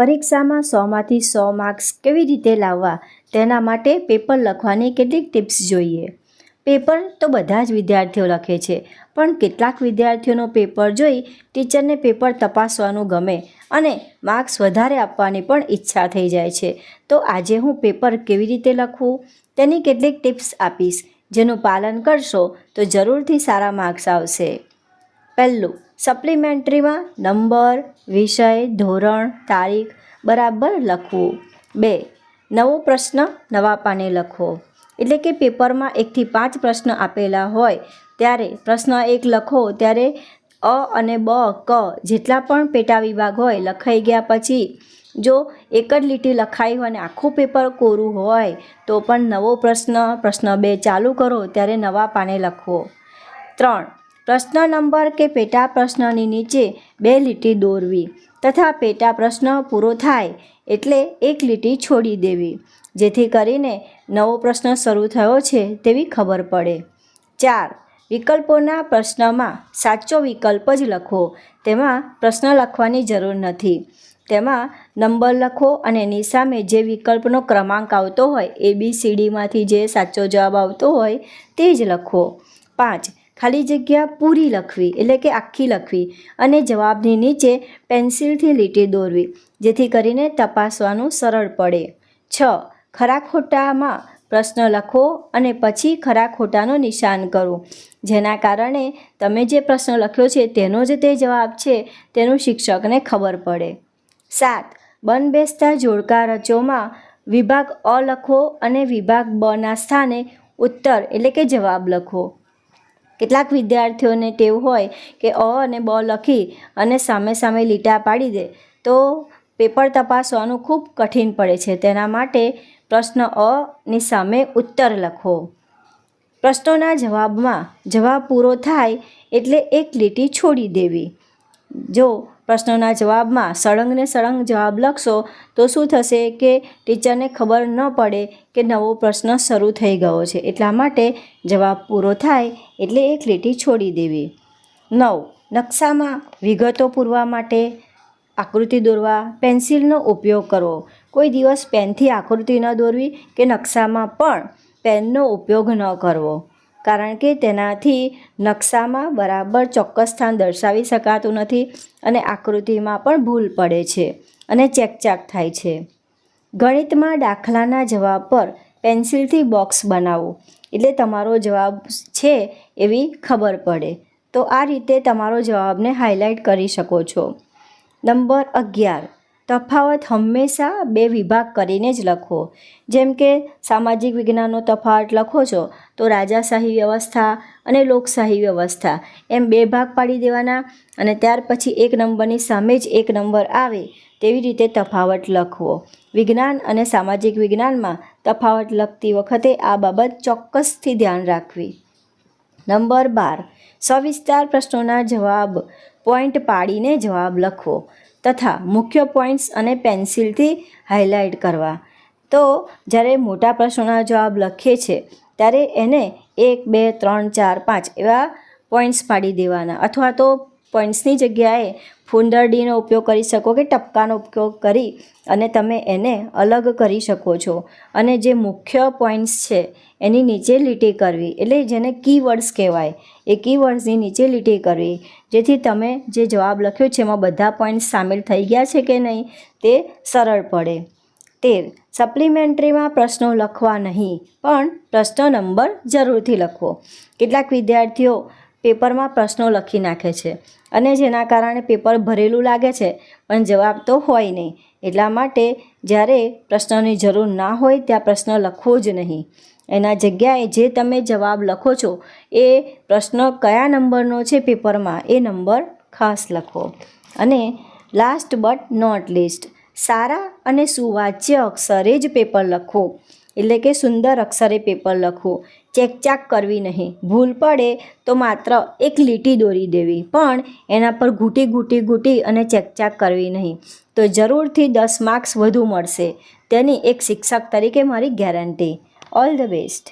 પરીક્ષામાં સોમાંથી સો માર્ક્સ કેવી રીતે લાવવા? તેના માટે પેપર લખવાની કેટલીક ટિપ્સ જોઈએ. પેપર તો બધા જ વિદ્યાર્થીઓ લખે છે, પણ કેટલાક વિદ્યાર્થીઓનું પેપર જોઈ ટીચરને પેપર તપાસવાનું ગમે અને માર્ક્સ વધારે આપવાની પણ ઈચ્છા થઈ જાય છે. તો આજે હું પેપર કેવી રીતે લખવું? તેની કેટલીક ટિપ્સ આપીશ. જેનું પાલન કરશો તો જરૂરથી સારા માર્ક્સ આવશે. પહેલું સપ્લિમેન્ટરીમાં નંબર, વિષય, ધોરણ, તારીખ બરાબર લખવું. બે, નવો પ્રશ્ન નવા પાને લખો એટલે કે પેપરમાં એકથી પાંચ પ્રશ્ન આપેલા હોય, ત્યારે પ્રશ્ન એક લખો ત્યારે અ અને બ, ક જેટલા પણ પેટા વિભાગ હોય લખાઈ ગયા પછી, જો એક જ લીટી લખાઈ હોય અને આખું પેપર કોરું હોય, તો પણ નવો પ્રશ્ન પ્રશ્ન બે ચાલુ કરો ત્યારે નવા પાને લખવો ત્રણ પ્રશ્ન નંબર કે પેટા પ્રશ્નની નીચે બે લીટી દોરવી તથા પેટા પ્રશ્ન પૂરો થાય એટલે એક લીટી છોડી દેવી. જેથી કરીને નવો પ્રશ્ન શરૂ થયો છે તેવી ખબર પડે. ચાર, વિકલ્પોના પ્રશ્નમાં સાચો વિકલ્પ જ લખો. તેમાં પ્રશ્ન લખવાની જરૂર નથી. તેમાં નંબર લખો અને એની સામે જે વિકલ્પનો ક્રમાંક આવતો હોય એ બી સી જે સાચો જવાબ આવતો હોય, તે જ લખો. પાંચ ખાલી જગ્યા પૂરી લખવી, એટલે કે આખી લખવી અને જવાબની નીચે પેન્સિલથી લીટી દોરવી, જેથી કરીને તપાસવાનું સરળ પડે. છ. ખરા ખોટામાં પ્રશ્ન લખો અને પછી ખરા ખોટાનું નિશાન કરો. જેના કારણે તમે જે પ્રશ્ન લખ્યો છે તેનો જ તે જવાબ છે તેનું શિક્ષકને ખબર પડે. સાત. બંધબેસતા જોડકા રચોમાં વિભાગ અ લખો અને વિભાગ બના સ્થાને ઉત્તર, એટલે કે જવાબ લખો. કેટલાક વિદ્યાર્થીઓને ટેવ હોય કે અ અને બ લખી અને સામે સામે લીટા પાડી દે, તો પેપર તપાસવાનું ખૂબ કઠિન પડે છે. તેના માટે પ્રશ્ન અ ની સામે ઉત્તર લખો. પ્રશ્નોના જવાબમાં જવાબ પૂરો થાય એટલે એક લીટી છોડી દેવી. જો પ્રશ્નોના જવાબમાં સળંગને સળંગ જવાબ લખશો, તો શું થશે કે ટીચરને ખબર ન પડે કે નવો પ્રશ્ન શરૂ થઈ ગયો છે. એટલા માટે જવાબ પૂરો થાય એટલે એક લીટી છોડી દેવી. નવ. નકશામાં વિગતો પૂરવા માટે આકૃતિ દોરવા પેન્સિલનો ઉપયોગ કરવો. કોઈ દિવસ પેનથી આકૃતિ ન દોરવી કે નકશામાં પણ પેનનો ઉપયોગ ન કરવો. કારણ કે તેનાથી નકશામાં બરાબર ચોક્કસ સ્થાન દર્શાવી શકાતું નથી અને આકૃતિમાં પણ ભૂલ પડે છે અને ચેકચાક થાય છે. ગણિતમાં દાખલાના જવાબ પર પેન્સિલથી બોક્સ બનાવો એટલે તમારો જવાબ છે એવી ખબર પડે. તો આ રીતે તમારો જવાબને હાઇલાઇટ કરી શકો છો. નંબર અગિયાર. તફાવત હંમેશા બે વિભાગ કરીને જ લખો. જેમ કે, સામાજિક વિજ્ઞાનનો તફાવત લખો છો, તો રાજાશાહી વ્યવસ્થા અને લોકશાહી વ્યવસ્થા. એમ બે ભાગ પાડી દેવાના અને ત્યાર પછી એક નંબરની સામે જ એક નંબર આવે તેવી રીતે તફાવત લખવો. વિજ્ઞાન અને સામાજિક વિજ્ઞાનમાં તફાવત લખતી વખતે આ બાબત ચોક્કસથી ધ્યાન રાખવી. નંબર બાર. સવિસ્તાર પ્રશ્નોના જવાબ. પોઈન્ટ પાડીને જવાબ લખવો તથા મુખ્ય પોઈન્ટ્સ અને પેન્સિલથી હાઇલાઇટ કરવા. તો જ્યારે મોટા પ્રશ્નોના જવાબ લખીએ છીએ ત્યારે એને એક, બે, ત્રણ, ચાર, પાંચ એવા પોઈન્ટ્સ પાડી દેવાના. અથવા તો પોઈન્ટ્સની જગ્યાએ ફુંદરડીનો ઉપયોગ કરી શકો કે ટપકાનો ઉપયોગ કરી અને તમે એને અલગ કરી શકો છો. અને જે મુખ્ય પોઈન્ટ્સ છે, એની નીચે લીટી કરવી. એટલે જેને કીવર્ડ્સ કહેવાય, એ કીવર્ડ્સની નીચે લીટી કરવી. જેથી તમે જે જવાબ લખ્યો છે, એમાં બધા પોઈન્ટ્સ સામેલ થઈ ગયા છે કે નહીં, તે સરળ પડે. તેર. સપ્લિમેન્ટરીમાં પ્રશ્નો લખવા નહીં, પણ પ્રશ્ન નંબર જરૂરથી લખવો. કેટલાક વિદ્યાર્થીઓ પેપરમાં પ્રશ્નો લખી નાખે છે. અને જેના કારણે પેપર ભરેલું લાગે છે, પણ જવાબ તો હોય નહીં. એટલા માટે જ્યારે પ્રશ્નની જરૂર ના હોય ત્યાં પ્રશ્ન લખવો જ નહીં. એના જગ્યાએ જે તમે જવાબ લખો છો, એ પ્રશ્ન કયા નંબરનો છે પેપરમાં, એ નંબર ખાસ લખો. અને લાસ્ટ બટ નોટ લિસ્ટ સારા અને સુવાચ્ય અક્ષરે જ પેપર લખો. એટલે કે સુંદર અક્ષરે પેપર લખવું. ચેકચાક કરવી નહીં. ભૂલ પડે તો માત્ર એક લીટી દોરી દેવી. પણ એના પર ઘૂંટી ઘૂંટી ઘૂંટી અને ચેકચાક કરવી નહીં. તો જરૂરથી દસ માર્ક્સ વધુ મળશે. તેની એક શિક્ષક તરીકે મારી ગેરંટી ઓલ ધ બેસ્ટ